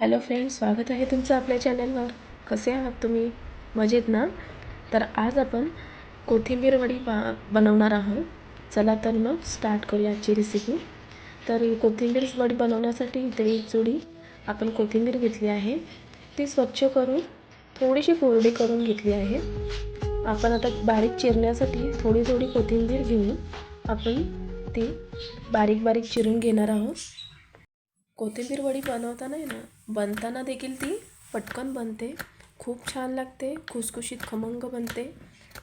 Hello friends स्वागत आहे तुमचं आपल्या चॅनलवर. कसे आहात तुम्ही? मजेत ना? तर आज आपण कोथिंबीर वडी बा बनवणार आहोत. चला तर मग स्टार्ट करूया आजची रेसिपी तर कोथिंबीर वडी बनवण्यासाठी इथे एक जुडी आपण कोथिंबीर घेतली आहे. ती स्वच्छ करून थोडीशी कोरडी करून घेतली आहे. आपण आता बारीक चिरण्यासाठी थोडी थोडी कोथिंबीर घेऊन आपण ती बारीक बारीक चिरून घेणार आहोत. कोथिंबीर वडी बनवताना आहे ना बनताना देखील ती पटकन बनते. खूप छान लागते. खुसखुशीत खमंग बनते.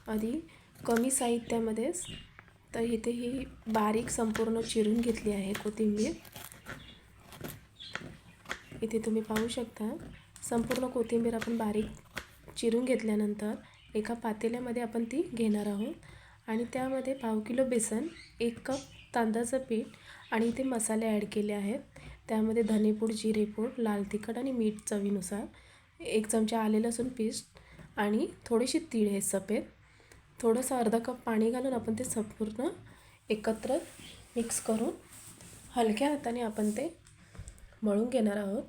आधी कमी साहित्यामध्येच तर इथे ही बारीक संपूर्ण चिरून घेतली आहे कोथिंबीर. इथे तुम्ही पाहू शकता संपूर्ण कोथिंबीर आपण बारीक चिरून घेतल्यानंतर एका पातेल्यामध्ये आपण ती घेणार आहोत. आणि त्यामध्ये पाव किलो बेसन एक कप तांदळाचं पीठ आणि इथे मसाले ॲड केले आहेत. त्यामध्ये धनेपूड जिरेपूड लाल तिखट आणि मीठ चवीनुसार. एक चमचा आले लसूण पेस्ट आणि थोडीशी तीळ आहे सफेद. थोडंसं अर्धा कप पाणी घालून आपण ते संपूर्ण एकत्र मिक्स करून हलक्या हाताने आपण ते मळून घेणार आहोत.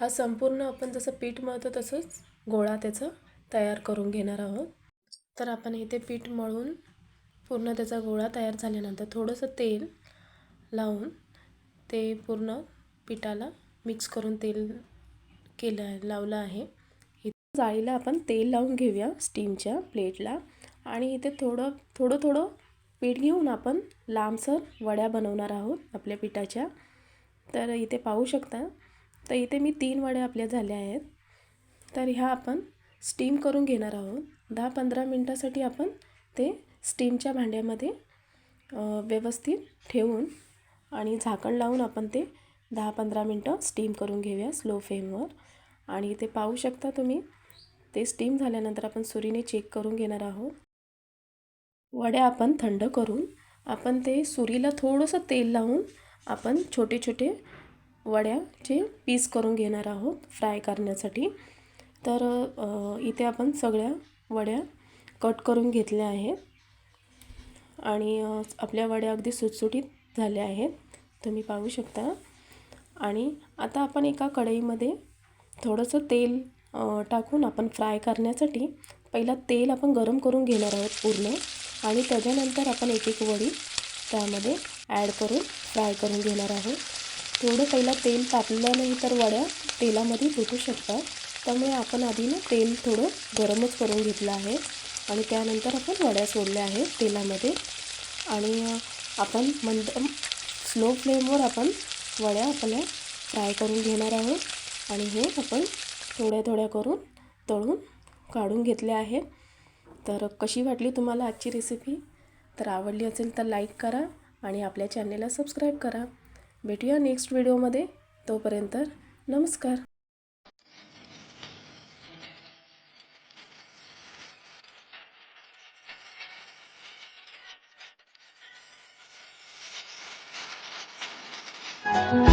हा संपूर्ण आपण जसं पीठ मळतो तसंच गोळा त्याचं तयार करून घेणार आहोत. तर आपण इथे पीठ मळून पूर्ण त्याचा गोळा तयार झाल्यानंतर थोडंसं तेल लावून ते पूर्ण पिठाला मिक्स करून तेल केलं लावलं आहे. इथे जाळीला आपण तेल लावून घेऊया स्टीमच्या प्लेटला आणि इथे थोडं थोडं थोडं पीठ घेऊन आपण लांबसर वड्या बनवणार आहोत आपल्या पिठाच्या. तर इथे पाहू शकता. तर इथे मी तीन वड्या आपल्या झाल्या आहेत. तर ह्या आपण स्टीम करून घेणार आहोत. दहा पंधरा मिनटासाठी आपण ते स्टीमच्या भांड्यामध्ये व्यवस्थित ठेवून आणि झाकण लावून आपण ते दहा पंधरा मिनटं स्टीम करून घेऊया स्लो फ्लेमवर आणि इथे पाहू शकता तुम्ही ते स्टीम झाल्यानंतर आपण सुरीने चेक करून घेणार आहोत. वड्या आपण थंड करून आपण ते सुरीला थोडंसं तेल लावून आपण छोटे छोटे वड्याचे पीस करून घेणार आहोत फ्राय करण्यासाठी. तर इथे आपण सगळ्या वड्या कट करून घेतल्या आहेत. आणि आपल्या वड्या अगदी सुटसुटीत झाले आहेत. तुम्ही पाहू शकता. आणि आता आपण एका कढईमध्ये थोडंसं तेल टाकून आपण फ्राय करण्यासाठी पहिला तेल आपण गरम करून घेणार आहोत पूर्ण. आणि त्याच्यानंतर आपण एक एक वडी त्यामध्ये ॲड करून फ्राय करून घेणार आहोत. थोडं पहिला तेल तापलं नाही तर वड्या तेलामध्ये तुटू शकतात. त्यामुळे आपण आधी ना तेल थोडं गरमच करून घेतलं आहे. आणि त्यानंतर आपण वड्या सोडल्या आहेत तेलामध्ये. आणि आपण मंद स्लो फ्लेमवर आपण वड्या आपल्या फ्राय करून घेणार आहोत. आणि हे आपण थोड्या थोड्या करून तळून काढून घेतले आहे. तर कशी वाटली तुम्हाला आजची रेसिपी तर आवडली असेल तर लाईक करा आणि आपल्या चॅनेलला सबस्क्राईब करा. भेटूया नेक्स्ट व्हिडिओमध्ये तोपर्यंत नमस्कार.